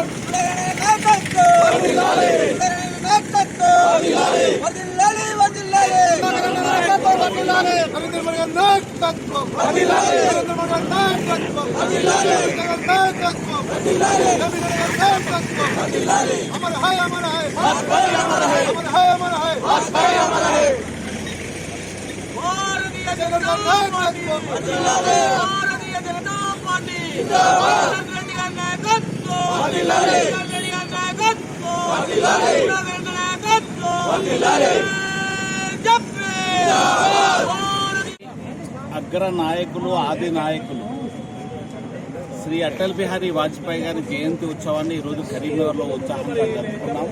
నరేంద్ర మోడీ గారి నాయకత్వం నరేంద్ర మోడీ గారి నాయకత్వం జగన్ నాయకత్వం నవీన్ గారి నాయకత్వం అగ్ర నాయకులు ఆది నాయకులు. శ్రీ అటల్ బిహారీ వాజ్పేయి గారి జయంతి ఉత్సవాన్ని ఈరోజు కరీంనగర్లో ఉత్సాహంగా జరుపుకున్నాం.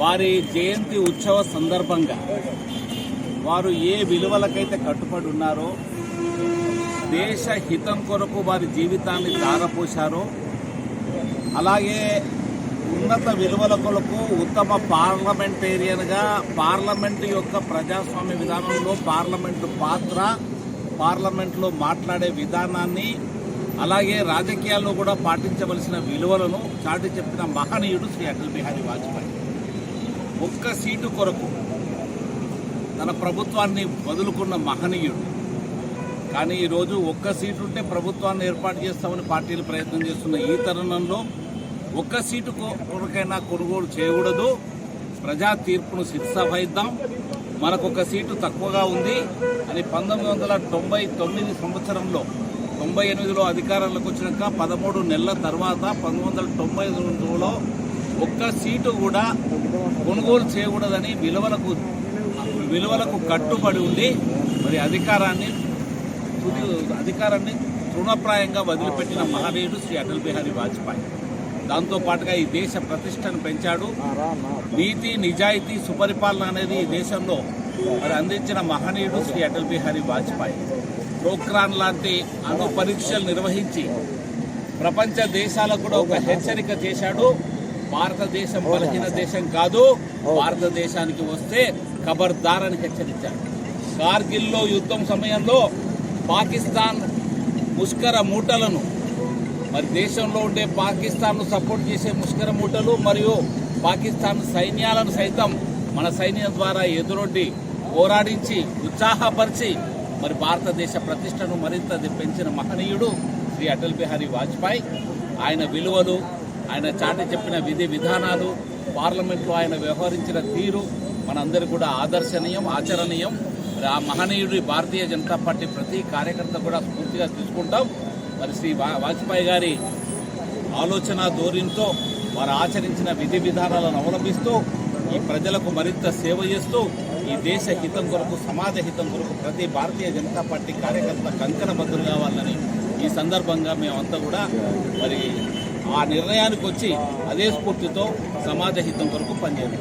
వారి జయంతి ఉత్సవ సందర్భంగా వారు ఏ విలువలకైతే కట్టుబడి ఉన్నారో దేశ హితం కొరకు వారి జీవితాన్ని దారపోశారో అలాగే ఉన్నత విలువల కొరకు ఉత్తమ పార్లమెంటేరియన్గా పార్లమెంటు యొక్క ప్రజాస్వామ్య విధానంలో పార్లమెంటు పాత్ర పార్లమెంట్లో మాట్లాడే విధానాన్ని అలాగే రాజకీయాల్లో కూడా పాటించవలసిన విలువలను చాటి చెప్పిన మహనీయుడు శ్రీ అటల్ బిహారీ వాజ్పేయి. ఒక్క సీటు కొరకు తన ప్రభుత్వాన్ని వదులుకున్న మహనీయుడు కానీ ఈరోజు ఒక్క సీటు ఉంటే ప్రభుత్వాన్ని ఏర్పాటు చేస్తామని పార్టీలు ప్రయత్నం చేస్తున్న ఈ తరుణంలో ఒక్క సీటు కొరకైనా కొనుగోలు చేయకూడదు. ప్రజా తీర్పును శిరసావహిద్దాం. మనకొక సీటు తక్కువగా ఉంది అని పంతొమ్మిది వందల తొంభై తొమ్మిది సంవత్సరంలో తొంభై ఎనిమిదిలో అధికారంలోకి వచ్చినాక పదమూడు నెలల తర్వాత పంతొమ్మిది వందల తొంభై రెండులో ఒక్క సీటు కూడా కొనుగోలు చేయకూడదని విలువలకు విలువలకు కట్టుబడి ఉండి మరి అధికారాన్ని తుది అధికారాన్ని తృణప్రాయంగా వదిలిపెట్టిన మహనీయుడు శ్రీ అటల్ బిహారీ వాజ్పేయి. దాంతో పాటుగా ఈ దేశ ప్రతిష్టను పెంచాడు. నీతి నిజాయితీ సుపరిపాలన అనేది ఈ దేశంలో మరి అందించిన మహనీయుడు శ్రీ అటల్ బిహారీ వాజ్పేయి. ప్రోక్రాన్ లాంటి అణు పరీక్షలు నిర్వహించి ప్రపంచ దేశాలకు కూడా ఒక హెచ్చరిక చేశాడు. భారతదేశం బలహీన దేశం కాదు. భారతదేశానికి వస్తే ఖబర్దార్ అని హెచ్చరించాడు కార్గిల్లో యుద్ధం సమయంలో పాకిస్తాన్ ముష్కర మూటలను మరి దేశంలో ఉండే పాకిస్తాన్ను సపోర్ట్ చేసే ముష్కర మూటలు మరియు పాకిస్తాన్ సైన్యాలను సైతం మన సైన్యం ద్వారా ఎదురొడ్డి పోరాడించి ఉత్సాహపరిచి మరి భారతదేశ ప్రతిష్టను మరింత పెంచిన మహనీయుడు శ్రీ అటల్ బిహారీ వాజ్పేయి. ఆయన విలువలు ఆయన చాటి చెప్పిన విధి విధానాలు పార్లమెంట్లో ఆయన వ్యవహరించిన తీరు మనందరికీ కూడా ఆదర్శనీయం ఆచరణీయం. ఆ మహనీయుడి భారతీయ జనతా పార్టీ ప్రతి కార్యకర్త కూడా స్ఫూర్తిగా తీసుకుంటాం. మరి శ్రీ వాజ్పేయి గారి ఆలోచన ధోరణితో వారు ఆచరించిన విధి విధానాలను అవలంబిస్తూ ఈ ప్రజలకు మరింత సేవ చేస్తూ ఈ దేశ హితం కొరకు సమాజ హితం కొరకు ప్రతి భారతీయ జనతా పార్టీ కార్యకర్త కంకణ బద్దులు కావాలని ఈ సందర్భంగా మేమంతా కూడా మరి ఆ నిర్ణయానికి వచ్చి అదే స్ఫూర్తితో సమాజ హితం కొరకు పనిచేయాలి.